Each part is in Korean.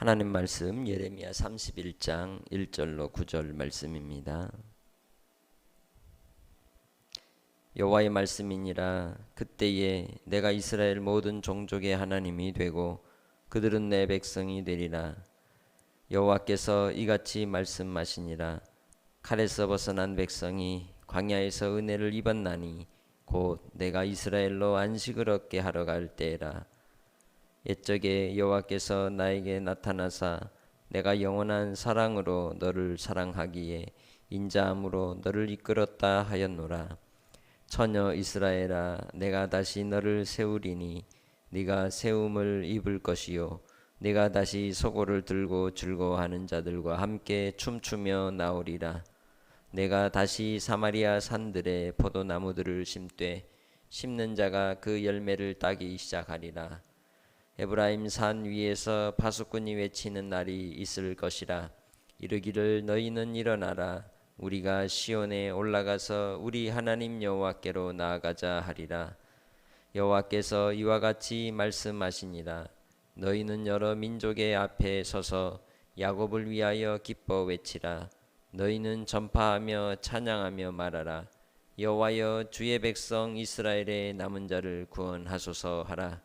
하나님 말씀 예레미야 31장 1절로 9절 말씀입니다. 여호와의 말씀이니라 그때에 내가 이스라엘 모든 종족의 하나님이 되고 그들은 내 백성이 되리라 여호와께서 이같이 말씀하시니라 칼에서 벗어난 백성이 광야에서 은혜를 입었나니 곧 내가 이스라엘로 안식을 얻게 하러 갈 때라 옛적에 여호와께서 나에게 나타나사 내가 영원한 사랑으로 너를 사랑하기에 인자함으로 너를 이끌었다 하였노라. 처녀 이스라엘아 내가 다시 너를 세우리니 네가 세움을 입을 것이요 네가 다시 소고를 들고 즐거워하는 자들과 함께 춤추며 나오리라. 내가 다시 사마리아 산들에 포도나무들을 심되 심는 자가 그 열매를 따기 시작하리라 에브라임 산 위에서 파수꾼이 외치는 날이 있을 것이라. 이르기를 너희는 일어나라. 우리가 시온에 올라가서 우리 하나님 여호와께로 나아가자 하리라. 여호와께서 이와 같이 말씀하시니라. 너희는 여러 민족의 앞에 서서 야곱을 위하여 기뻐 외치라. 너희는 전파하며 찬양하며 말하라. 여호와여 주의 백성 이스라엘의 남은 자를 구원하소서 하라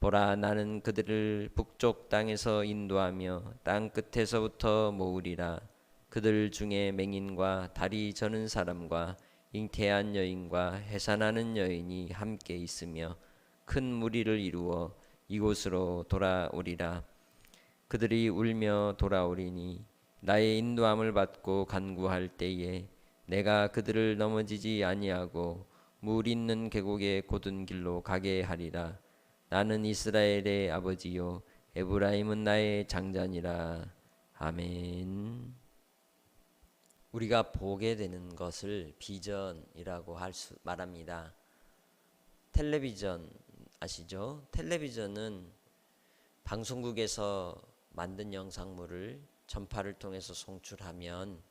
보라 나는 그들을 북쪽 땅에서 인도하며 땅 끝에서부터 모으리라. 그들 중에 맹인과 다리 저는 사람과 잉태한 여인과 해산하는 여인이 함께 있으며 큰 무리를 이루어 이곳으로 돌아오리라. 그들이 울며 돌아오리니 나의 인도함을 받고 간구할 때에 내가 그들을 넘어지지 아니하고 물 있는 계곡의 곧은 길로 가게 하리라 나는 이스라엘의 아버지요 에브라임은 나의 장자니라 아멘. 우리가 보게 되는 것을 비전이라고 할 수 말합니다. 텔레비전 아시죠? 텔레비전은 방송국에서 만든 영상물을 전파를 통해서 송출하면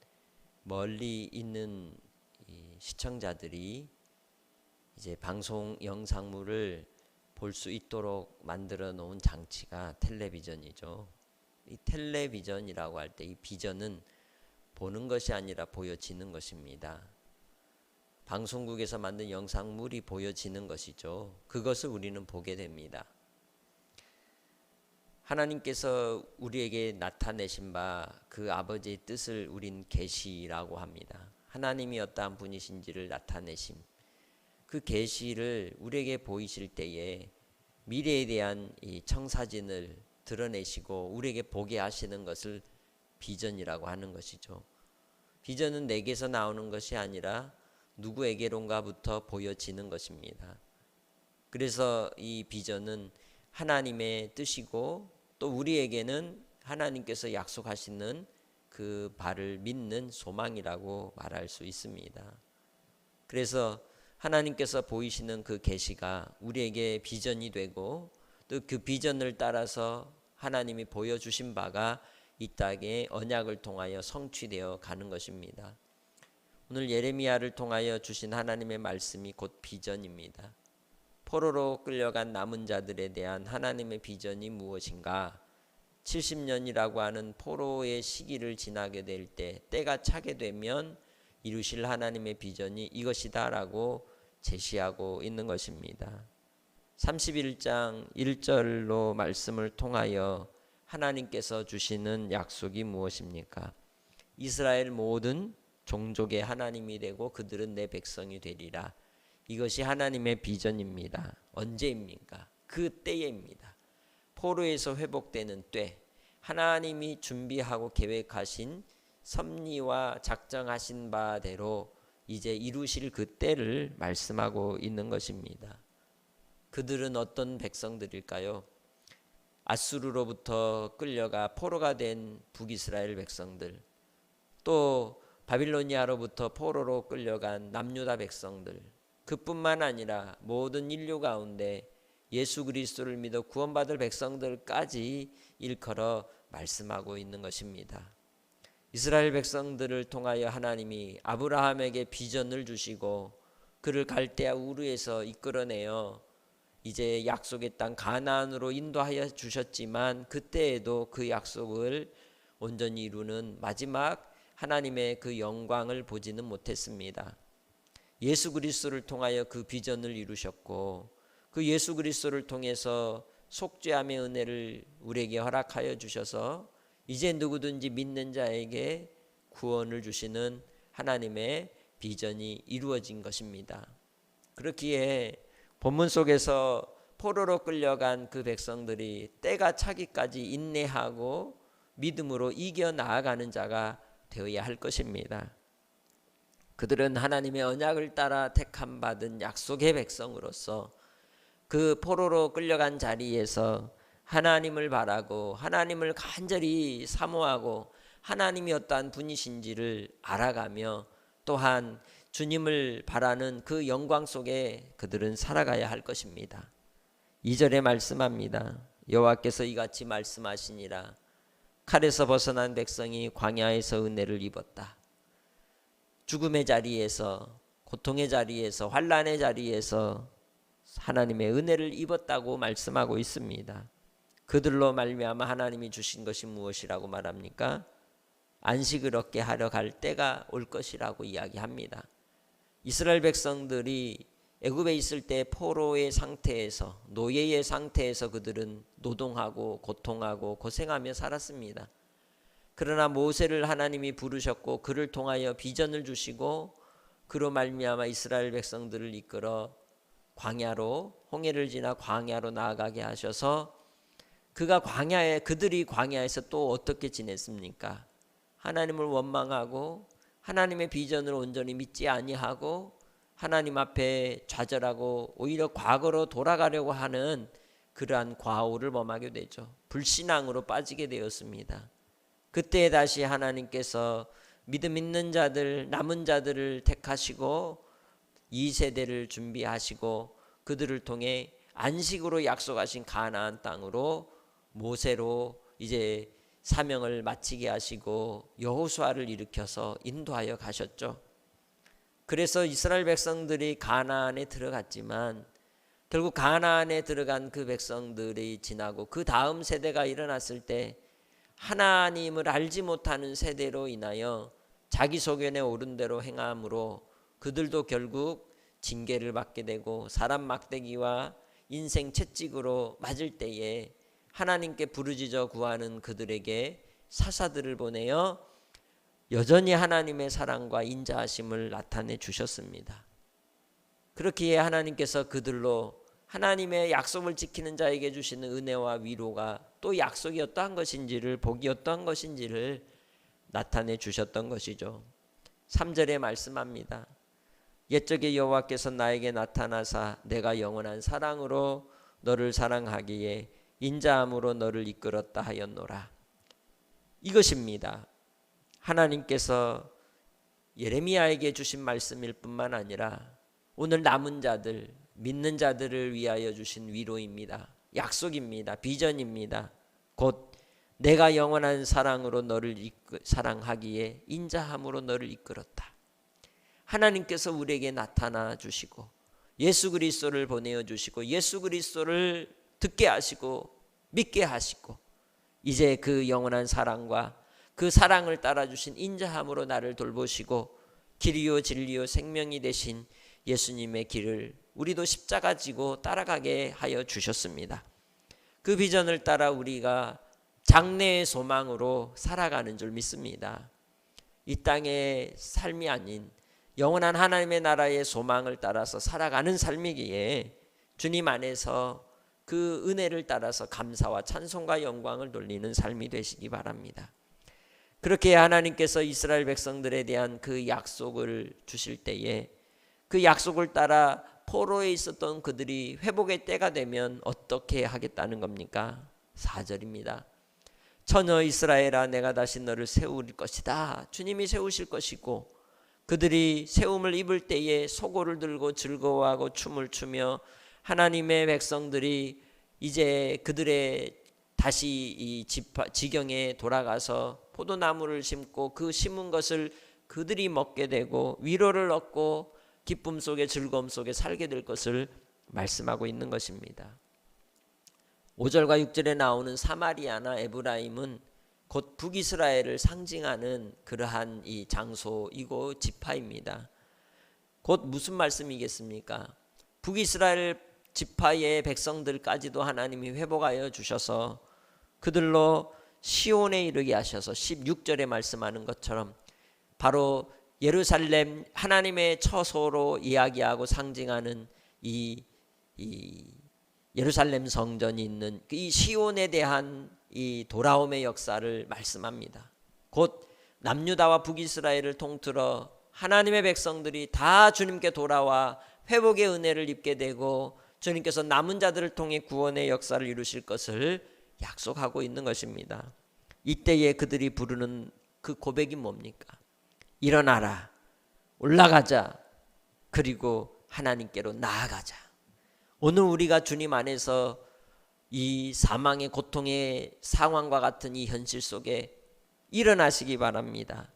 멀리 있는 시청자들이 이제 방송 영상물을 볼 수 있도록 만들어 놓은 장치가 텔레비전이죠. 이 텔레비전이라고 할 때 이 비전은 보는 것이 아니라 보여지는 것입니다. 방송국에서 만든 영상물이 보여지는 것이죠. 그것을 우리는 보게 됩니다. 하나님께서 우리에게 나타내신 바 그 아버지의 뜻을 우린 계시라고 합니다. 하나님이 어떠한 분이신지를 나타내심. 그 계시를 우리에게 보이실 때에 미래에 대한 이 청사진을 드러내시고 우리에게 보게 하시는 것을 비전이라고 하는 것이죠. 비전은 내게서 나오는 것이 아니라 누구에게론가부터 보여지는 것입니다. 그래서 이 비전은 하나님의 뜻이고 또 우리에게는 하나님께서 약속하시는 그 바를 믿는 소망이라고 말할 수 있습니다. 그래서 하나님께서 보이시는 그 계시가 우리에게 비전이 되고 또 그 비전을 따라서 하나님이 보여주신 바가 이 땅에 언약을 통하여 성취되어 가는 것입니다. 오늘 예레미야를 통하여 주신 하나님의 말씀이 곧 비전입니다. 포로로 끌려간 남은 자들에 대한 하나님의 비전이 무엇인가? 70년이라고 하는 포로의 시기를 지나게 될 때 때가 차게 되면 이루실 하나님의 비전이 이것이다라고 제시하고 있는 것입니다. 31장 1절로 말씀을 통하여 하나님께서 주시는 약속이 무엇입니까? 이스라엘 모든 종족의 하나님이 되고 그들은 내 백성이 되리라. 이것이 하나님의 비전입니다. 언제입니까? 그 때입니다. 포로에서 회복되는 때 하나님이 준비하고 계획하신 섭리와 작정하신 바대로 이제 이루실 그 때를 말씀하고 있는 것입니다. 그들은 어떤 백성들일까요? 아수르로부터 끌려가 포로가 된 북이스라엘 백성들, 또 바빌로니아로부터 포로로 끌려간 남유다 백성들, 그뿐만 아니라 모든 인류 가운데 예수 그리스도를 믿어 구원받을 백성들까지 일컬어 말씀하고 있는 것입니다. 이스라엘 백성들을 통하여 하나님이 아브라함에게 비전을 주시고 그를 갈대아 우르에서 이끌어내어 이제 약속의 땅 가나안으로 인도하여 주셨지만 그때에도 그 약속을 온전히 이루는 마지막 하나님의 그 영광을 보지는 못했습니다. 예수 그리스도를 통하여 그 비전을 이루셨고 그 예수 그리스도를 통해서 속죄함의 은혜를 우리에게 허락하여 주셔서 이제 누구든지 믿는 자에게 구원을 주시는 하나님의 비전이 이루어진 것입니다. 그렇기에 본문 속에서 포로로 끌려간 그 백성들이 때가 차기까지 인내하고 믿음으로 이겨 나아가는 자가 되어야 할 것입니다. 그들은 하나님의 언약을 따라 택함 받은 약속의 백성으로서 그 포로로 끌려간 자리에서 하나님을 바라고 하나님을 간절히 사모하고 하나님이 어떠한 분이신지를 알아가며 또한 주님을 바라는 그 영광 속에 그들은 살아가야 할 것입니다. 2절에 말씀합니다. 여호와께서 이같이 말씀하시니라 칼에서 벗어난 백성이 광야에서 은혜를 입었다. 죽음의 자리에서 고통의 자리에서 환란의 자리에서 하나님의 은혜를 입었다고 말씀하고 있습니다. 그들로 말미암아 하나님이 주신 것이 무엇이라고 말합니까? 안식을 얻게 하려 갈 때가 올 것이라고 이야기합니다. 이스라엘 백성들이 애굽에 있을 때 포로의 상태에서 노예의 상태에서 그들은 노동하고 고통하고 고생하며 살았습니다. 그러나 모세를 하나님이 부르셨고 그를 통하여 비전을 주시고 그로 말미암아 이스라엘 백성들을 이끌어 광야로 홍해를 지나 광야로 나아가게 하셔서 그가 광야에 그들이 광야에서 또 어떻게 지냈습니까? 하나님을 원망하고 하나님의 비전을 온전히 믿지 아니하고 하나님 앞에 좌절하고 오히려 과거로 돌아가려고 하는 그러한 과오를 범하게 되죠. 불신앙으로 빠지게 되었습니다. 그때 다시 하나님께서 믿음 있는 자들 남은 자들을 택하시고 이 세대를 준비하시고 그들을 통해 안식으로 약속하신 가나안 땅으로 모세로 이제 사명을 마치게 하시고 여호수아를 일으켜서 인도하여 가셨죠. 그래서 이스라엘 백성들이 가나안에 들어갔지만 결국 가나안에 들어간 그 백성들이 지나고 그 다음 세대가 일어났을 때 하나님을 알지 못하는 세대로 인하여 자기 소견에 오른 대로 행함으로 그들도 결국 징계를 받게 되고 사람 막대기와 인생 채찍으로 맞을 때에 하나님께 부르짖어 구하는 그들에게 사사들을 보내어 여전히 하나님의 사랑과 인자하심을 나타내 주셨습니다. 그렇기에 하나님께서 그들로 하나님의 약속을 지키는 자에게 주시는 은혜와 위로가 또 약속이 어떠한 것인지를 복이 어떠한 것인지를 나타내 주셨던 것이죠. 3절에 말씀합니다. 옛적에 여호와께서 나에게 나타나사 내가 영원한 사랑으로 너를 사랑하기에 인자함으로 너를 이끌었다 하였노라. 이것입니다. 하나님께서 예레미야에게 주신 말씀일 뿐만 아니라 오늘 남은 자들, 믿는 자들을 위하여 주신 위로입니다. 약속입니다. 비전입니다. 곧 내가 영원한 사랑으로 너를 이끌, 사랑하기에 인자함으로 너를 이끌었다. 하나님께서 우리에게 나타나 주시고 예수 그리스도를 보내어 주시고 예수 그리스도를 듣게 하시고 믿게 하시고 이제 그 영원한 사랑과 그 사랑을 따라 주신 인자함으로 나를 돌보시고 길이요 진리요 생명이 되신 예수님의 길을 우리도 십자가 지고 따라가게 하여 주셨습니다. 그 비전을 따라 우리가 장래의 소망으로 살아가는 줄 믿습니다. 이 땅의 삶이 아닌 영원한 하나님의 나라의 소망을 따라서 살아가는 삶이기에 주님 안에서 그 은혜를 따라서 감사와 찬송과 영광을 돌리는 삶이 되시기 바랍니다. 그렇게 하나님께서 이스라엘 백성들에 대한 그 약속을 주실 때에 그 약속을 따라 포로에 있었던 그들이 회복의 때가 되면 어떻게 하겠다는 겁니까? 4절입니다. 처녀 이스라엘아 내가 다시 너를 세울 것이다. 주님이 세우실 것이고 그들이 세움을 입을 때에 소고를 들고 즐거워하고 춤을 추며 하나님의 백성들이 이제 그들의 다시 이 지경에 돌아가서 포도나무를 심고 그 심은 것을 그들이 먹게 되고 위로를 얻고 기쁨 속에 즐거움 속에 살게 될 것을 말씀하고 있는 것입니다. 5절과 6절에 나오는 사마리아나 에브라임은 곧 북이스라엘을 상징하는 그러한 이 장소이고 지파입니다. 곧 무슨 말씀이겠습니까? 북이스라엘 지파의 백성들까지도 하나님이 회복하여 주셔서 그들로 시온에 이르게 하셔서 16절에 말씀하는 것처럼 바로 예루살렘 하나님의 처소로 이야기하고 상징하는 이, 이 예루살렘 성전이 있는 이 시온에 대한 이 돌아옴의 역사를 말씀합니다. 곧 남유다와 북이스라엘을 통틀어 하나님의 백성들이 다 주님께 돌아와 회복의 은혜를 입게 되고 주님께서 남은 자들을 통해 구원의 역사를 이루실 것을 약속하고 있는 것입니다. 이때에 그들이 부르는 그 고백이 뭡니까? 일어나라. 올라가자. 그리고 하나님께로 나아가자. 오늘 우리가 주님 안에서 이 사망의 고통의 상황과 같은 이 현실 속에 일어나시기 바랍니다.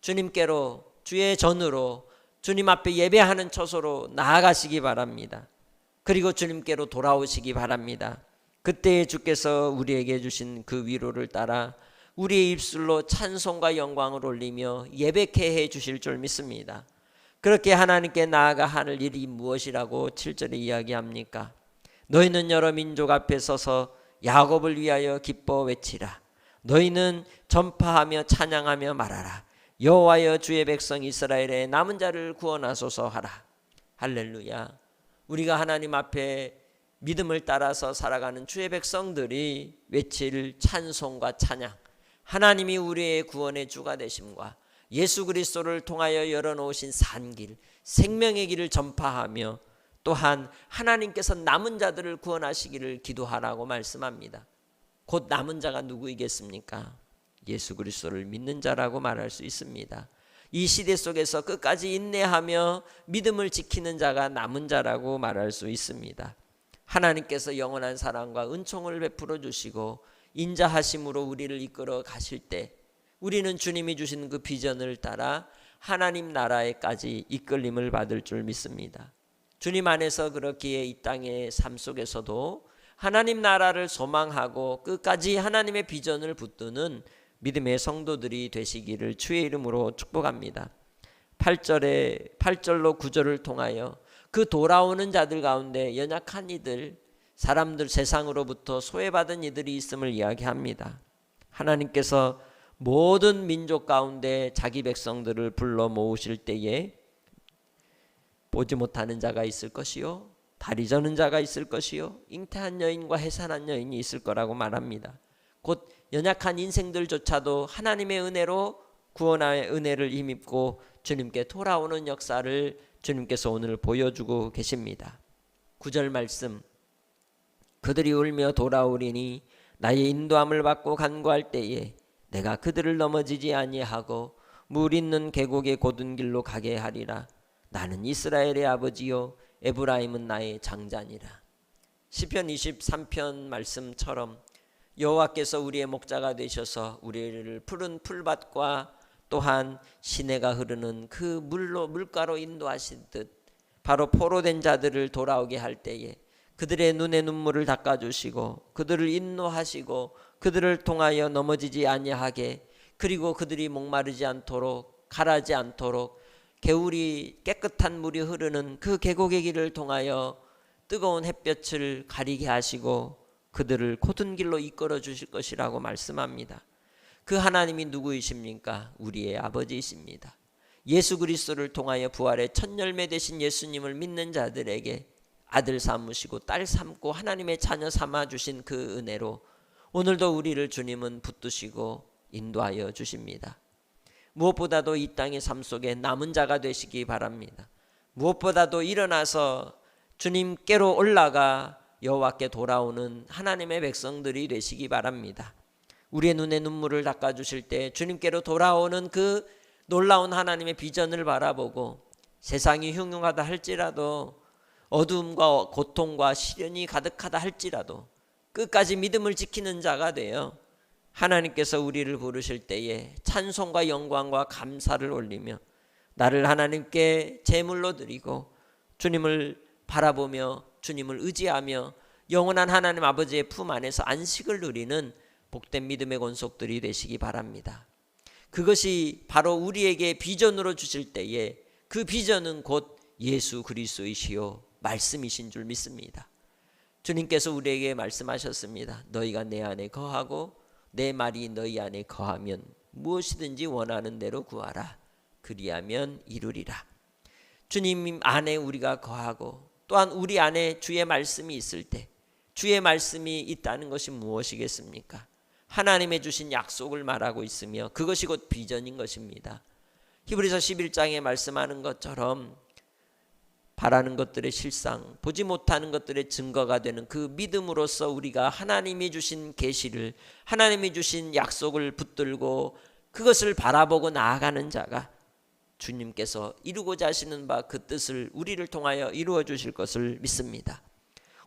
주님께로 주의 전으로 주님 앞에 예배하는 처소로 나아가시기 바랍니다. 그리고 주님께로 돌아오시기 바랍니다. 그때 주께서 우리에게 주신 그 위로를 따라 우리의 입술로 찬송과 영광을 올리며 예배케 해 주실 줄 믿습니다. 그렇게 하나님께 나아가 하는 일이 무엇이라고 7절에 이야기합니까? 너희는 여러 민족 앞에 서서 야곱을 위하여 기뻐 외치라. 너희는 전파하며 찬양하며 말하라. 여호와여 주의 백성 이스라엘의 남은 자를 구원하소서 하라. 할렐루야. 우리가 하나님 앞에 믿음을 따라서 살아가는 주의 백성들이 외칠 찬송과 찬양, 하나님이 우리의 구원의 주가 되심과 예수 그리스도를 통하여 열어놓으신 산길, 생명의 길을 전파하며 또한 하나님께서 남은 자들을 구원하시기를 기도하라고 말씀합니다. 곧 남은 자가 누구이겠습니까? 예수 그리스도를 믿는 자라고 말할 수 있습니다. 이 시대 속에서 끝까지 인내하며 믿음을 지키는 자가 남은 자라고 말할 수 있습니다. 하나님께서 영원한 사랑과 은총을 베풀어 주시고 인자하심으로 우리를 이끌어 가실 때 우리는 주님이 주신 그 비전을 따라 하나님 나라에까지 이끌림을 받을 줄 믿습니다. 주님 안에서 그렇기에 이 땅의 삶 속에서도 하나님 나라를 소망하고 끝까지 하나님의 비전을 붙드는 믿음의 성도들이 되시기를 주의 이름으로 축복합니다. 8절에 8절로 9절을 통하여 그 돌아오는 자들 가운데 연약한 이들 사람들 세상으로부터 소외받은 이들이 있음을 이야기합니다. 하나님께서 모든 민족 가운데 자기 백성들을 불러 모으실 때에 보지 못하는 자가 있을 것이요 다리 저는 자가 있을 것이요 잉태한 여인과 해산한 여인이 있을 거라고 말합니다. 곧 연약한 인생들조차도 하나님의 은혜로 구원의 은혜를 힘입고 주님께 돌아오는 역사를 주님께서 오늘 보여주고 계십니다. 9절 말씀. 그들이 울며 돌아오리니 나의 인도함을 받고 간구할 때에 내가 그들을 넘어지지 아니하고 물 있는 계곡의 곧은 길로 가게 하리라. 나는 이스라엘의 아버지요 에브라임은 나의 장자니라. 시편 23편 말씀처럼 여호와께서 우리의 목자가 되셔서 우리를 푸른 풀밭과 또한 시내가 흐르는 그 물로 물가로 인도하신듯 바로 포로된 자들을 돌아오게 할 때에 그들의 눈에 눈물을 닦아 주시고 그들을 인도하시고 그들을 통하여 넘어지지 아니하게 그리고 그들이 목마르지 않도록 가라지 않도록 개울이 깨끗한 물이 흐르는 그 계곡의 길을 통하여 뜨거운 햇볕을 가리게 하시고 그들을 곧은 길로 이끌어 주실 것이라고 말씀합니다. 그 하나님이 누구이십니까? 우리의 아버지이십니다. 예수 그리스도를 통하여 부활의 첫 열매 되신 예수님을 믿는 자들에게 아들 삼으시고 딸 삼고 하나님의 자녀 삼아 주신 그 은혜로 오늘도 우리를 주님은 붙드시고 인도하여 주십니다. 무엇보다도 이 땅의 삶 속에 남은 자가 되시기 바랍니다. 무엇보다도 일어나서 주님께로 올라가 여호와께 돌아오는 하나님의 백성들이 되시기 바랍니다. 우리의 눈에 눈물을 닦아 주실 때 주님께로 돌아오는 그 놀라운 하나님의 비전을 바라보고 세상이 흉흉하다 할지라도 어두움과 고통과 시련이 가득하다 할지라도 끝까지 믿음을 지키는 자가 되어 하나님께서 우리를 부르실 때에 찬송과 영광과 감사를 올리며 나를 하나님께 제물로 드리고 주님을 바라보며 주님을 의지하며 영원한 하나님 아버지의 품 안에서 안식을 누리는 복된 믿음의 권속들이 되시기 바랍니다. 그것이 바로 우리에게 비전으로 주실 때에 그 비전은 곧 예수 그리스도이시요 말씀이신 줄 믿습니다. 주님께서 우리에게 말씀하셨습니다. 너희가 내 안에 거하고 내 말이 너희 안에 거하면 무엇이든지 원하는 대로 구하라. 그리하면 이루리라. 주님 안에 우리가 거하고 또한 우리 안에 주의 말씀이 있을 때 주의 말씀이 있다는 것이 무엇이겠습니까? 하나님의 주신 약속을 말하고 있으며 그것이 곧 비전인 것입니다. 히브리서 11장에 말씀하는 것처럼 바라는 것들의 실상, 보지 못하는 것들의 증거가 되는 그 믿음으로써 우리가 하나님이 주신 계시를 하나님이 주신 약속을 붙들고 그것을 바라보고 나아가는 자가 주님께서 이루고자 하시는 바 그 뜻을 우리를 통하여 이루어 주실 것을 믿습니다.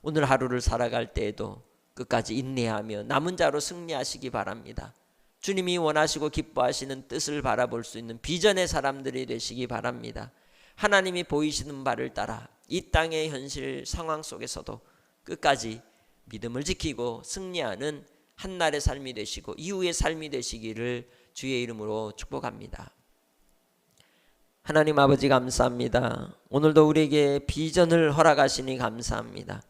오늘 하루를 살아갈 때에도 끝까지 인내하며 남은 자로 승리하시기 바랍니다. 주님이 원하시고 기뻐하시는 뜻을 바라볼 수 있는 비전의 사람들이 되시기 바랍니다. 하나님이 보이시는 바를 따라 이 땅의 현실 상황 속에서도 끝까지 믿음을 지키고 승리하는 한날의 삶이 되시고 이후의 삶이 되시기를 주의 이름으로 축복합니다. 하나님 아버지 감사합니다. 오늘도 우리에게 비전을 허락하시니 감사합니다.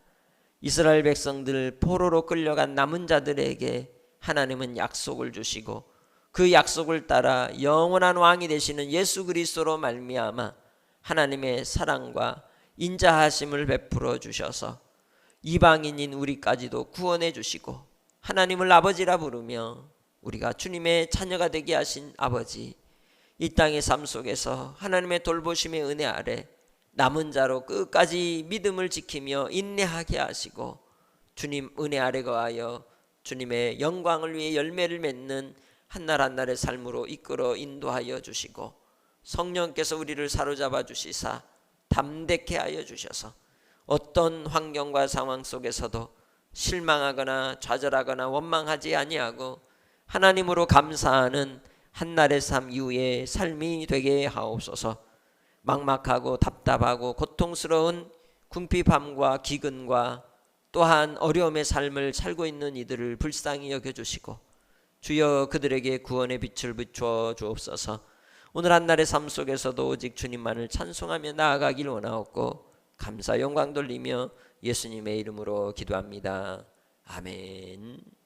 이스라엘 백성들 포로로 끌려간 남은 자들에게 하나님은 약속을 주시고 그 약속을 따라 영원한 왕이 되시는 예수 그리스도로 말미암아 하나님의 사랑과 인자하심을 베풀어 주셔서 이방인인 우리까지도 구원해 주시고 하나님을 아버지라 부르며 우리가 주님의 자녀가 되게 하신 아버지 이 땅의 삶 속에서 하나님의 돌보심의 은혜 아래 남은 자로 끝까지 믿음을 지키며 인내하게 하시고 주님 은혜 아래 거하여 주님의 영광을 위해 열매를 맺는 한날 한날의 삶으로 이끌어 인도하여 주시고 성령께서 우리를 사로잡아 주시사 담대케 하여 주셔서 어떤 환경과 상황 속에서도 실망하거나 좌절하거나 원망하지 아니하고 하나님으로 감사하는 한날의 삶 이후의 삶이 되게 하옵소서. 막막하고 답답하고 고통스러운 궁핍함과 기근과 또한 어려움의 삶을 살고 있는 이들을 불쌍히 여겨 주시고 주여 그들에게 구원의 빛을 비추어 주옵소서. 오늘 한날의 삶 속에서도 오직 주님만을 찬송하며 나아가길 원하옵고 감사 영광 돌리며 예수님의 이름으로 기도합니다. 아멘.